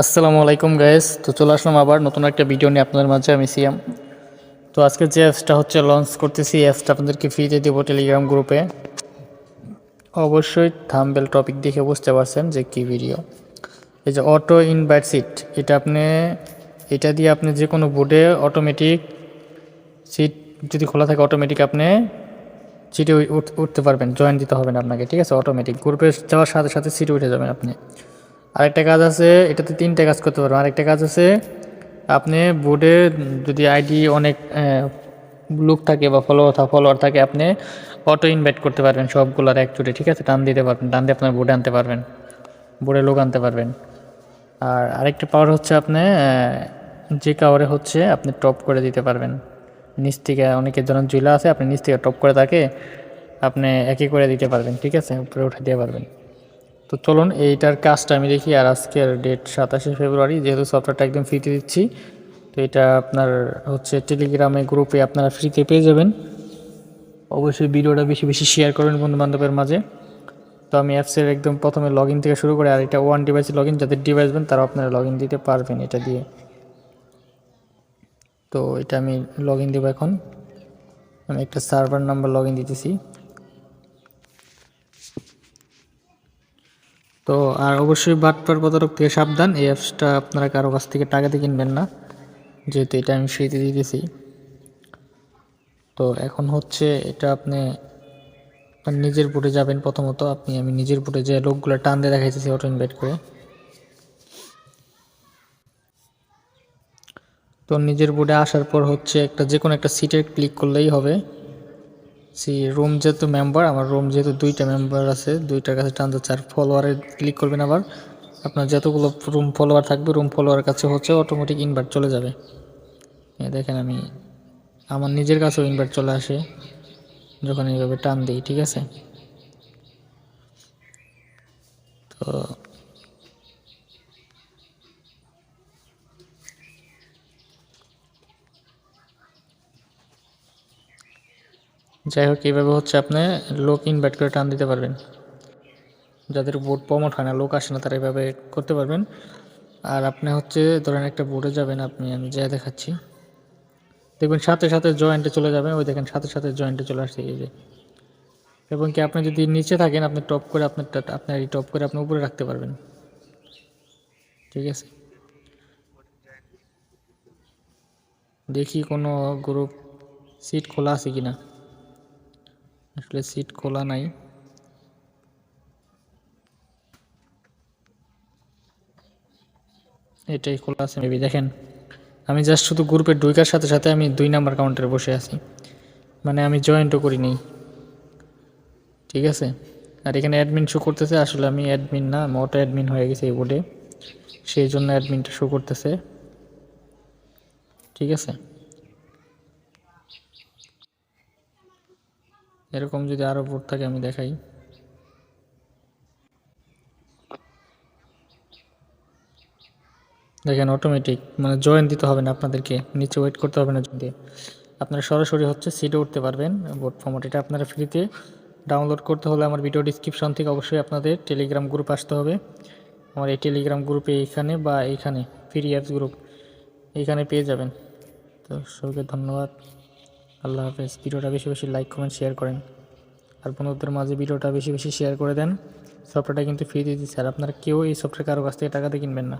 আসসালামু আলাইকুম গাইস তো চলে আসলাম আবার নতুন একটা ভিডিও নিয়ে আপনাদের মাঝে, আমি সিয়াম। তো আজকে যে অ্যাপসটা হচ্ছে লঞ্চ করতেছি অ্যাপসটা আপনাদেরকে ফ্রিতে দেবো টেলিগ্রাম গ্রুপে অবশ্যই থাম্বেল টপিক দেখে বুঝতে পারছেন যে কি ভিডিও এই যে অটো ইনভাইট সিট এটা আপনি, এটা দিয়ে আপনি যে কোনো বোর্ডে অটোমেটিক সিট যদি খোলা থাকে অটোমেটিক আপনি সিটে উঠ- উঠতে পারবেন জয়েন দিতে হবে না আপনাকে, ঠিক আছে? অটোমেটিক গ্রুপে যাওয়ার সাথে সাথে সিটে উঠে যাবেন আপনি। আরেকটা কাজ আছে, এটাতে তিনটে কাজ করতে পারবেন আরেকটা কাজ আছে, আপনি বোর্ডে যদি আইডি অনেক লুক থাকে বা ফলোয়ার ফলোয়ার থাকে, আপনি অটো ইনভাইট করতে পারবেন সবগুলোর একচুটে ঠিক আছে? টান দিতে পারবেন, টান দিয়ে আপনার বোর্ডে আনতে পারবেন বোর্ডে লোক আনতে পারবেন। আর আরেকটা পাওয়ার হচ্ছে আপনি যে কাওয়ারে হচ্ছে, আপনি টপ করে দিতে পারবেন। নিচ থেকে অনেকের জন্য জুলা আছে, আপনি নিচ থেকে টপ করে তাকে আপনি একই করে দিতে পারবেন, ঠিক আছে? উপরে উঠে দিতে পারবেন। তো চলুন এইটার কাজটা আমি দেখি আর আজকের ডেট সাতাশে ফেব্রুয়ারি, যেহেতু সফটওয়্যারটা একদম ফ্রিতে দিচ্ছি, তো এটা আপনার হচ্ছে টেলিগ্রামে গ্রুপে আপনারা ফ্রিতে পেয়ে যাবেন। অবশ্যই ভিডিওটা বেশি বেশি শেয়ার করবেন বন্ধু বান্ধবের মাঝে। তো আমি অ্যাপসের একদম প্রথমে লগ থেকে শুরু করে আর এটা ওয়ান ডিভাইসে লগ ইন যাদের ডিভাইস দেন তারা আপনারা লগ দিতে পারবেন এটা দিয়ে। তো এটা আমি লগ ইন দেবো এখন। আমি একটা সার্ভার নাম্বার লগ ইন দিতেছি। তো আর অবশ্যই বাটপার প্রতারক থেকে সাবধান, এই অ্যাপসটা আপনারা কারও কাছ থেকে টাকাতে কিনবেন না, যেহেতু এটা আমি ফ্রিতে দিতেছি তো এখন হচ্ছে এটা আপনি নিজের বোটে যাবেন প্রথমত, আপনি, আমি নিজের বোটে যে লোকগুলো টান দিয়ে দেখাইতেছি অটো ইনভাইট করে। তো নিজের বোর্ডে আসার পর হচ্ছে একটা যে কোনো একটা সিটে ক্লিক করলেই হবে। সি রুম যেহেতু মেম্বার আমার রুম যেহেতু দুইটা মেম্বার আছে, দুইটার কাছে টান যাচ্ছে, আর ফলোয়ারে ক্লিক করবেন আবার। আপনার যতগুলো রুম ফলোয়ার থাকবে রুম ফলোয়ারের কাছে হচ্ছে অটোমেটিক ইনভার্ট চলে যাবে। দেখেন আমি, আমার নিজের কাছেও ইনভার্ট চলে আসে, যখন এইভাবে টান দিই, ঠিক আছে? তো যাই হোক, এইভাবে হচ্ছে আপনি লোক ইনভাইট করে টান দিতে পারবেন। যাদের বোর্ড প্রমোট হয় না, লোক আসে না, তারা এভাবে করতে পারবেন। আর আপনি হচ্ছে ধরেন একটা বোর্ডে যাবেন আপনি, আমি যা দেখাচ্ছি। দেখবেন সাথে সাথে জয়েন্টে চলে যাবেন, ওই দেখেন সাথে সাথে জয়েন্টে চলে আসছে, এই যে। এবং কি আপনি যদি নিচে থাকেন, আপনি টপ করে আপনার আপনার এই টপ করে আপনি উপরে রাখতে পারবেন। ঠিক আছে? দেখি কোনো গ্রুপ সিট খোলা আছে কি না আসলে সিট খোলা নাই। এটাই খোলা আছে মেবি দেখেন, আমি জাস্ট শুধু গ্রুপে ঢুকার সাথে সাথে আমি দুই নাম্বার কাউন্টারে বসে আছি। মানে আমি জয়েন্টও করিনি ঠিক আছে? আর এখানে অ্যাডমিন শো করতেছে, আসলে আমি অ্যাডমিন না, আমি অ্যাডমিন হয়ে গেছে এই বোর্ডে সেই জন্য অ্যাডমিনটা শো করতেছে। ঠিক আছে? এরকম যদি আরও বোর্ড থাকে, আমি দেখাই। দেখেন অটোমেটিক মানে জয়েন দিতে হবে না আপনাদেরকে, নিচে ওয়েট করতে হবে না যদি আপনারা সরাসরি হচ্ছে সিটে উঠতে পারবেন বোর্ড ফর্মাট এটা আপনারা ফ্রিতে ডাউনলোড করতে হলে আমার ভিডিও ডিসক্রিপশন থেকে অবশ্যই আপনাদের টেলিগ্রাম গ্রুপ আসতে হবে। আমার এই টেলিগ্রাম গ্রুপে এইখানে বা এইখানে ফ্রি অ্যাপস গ্রুপ এইখানে পেয়ে যাবেন। তো সবাইকে ধন্যবাদ। আল্লাহ হাফেজ। ভিডিওটা বেশি বেশি লাইক কমেন্ট শেয়ার করেন। আর বন্ধুদের মাঝে ভিডিওটা বেশি বেশি শেয়ার করে দেন। সফটওয়্যারটা কিন্তু ফ্রি দিয়ে দিচ্ছে। আর আপনারা কেউ এই সফটওয়্যার কারও কাছ থেকে টাকাতে কিনবেন না।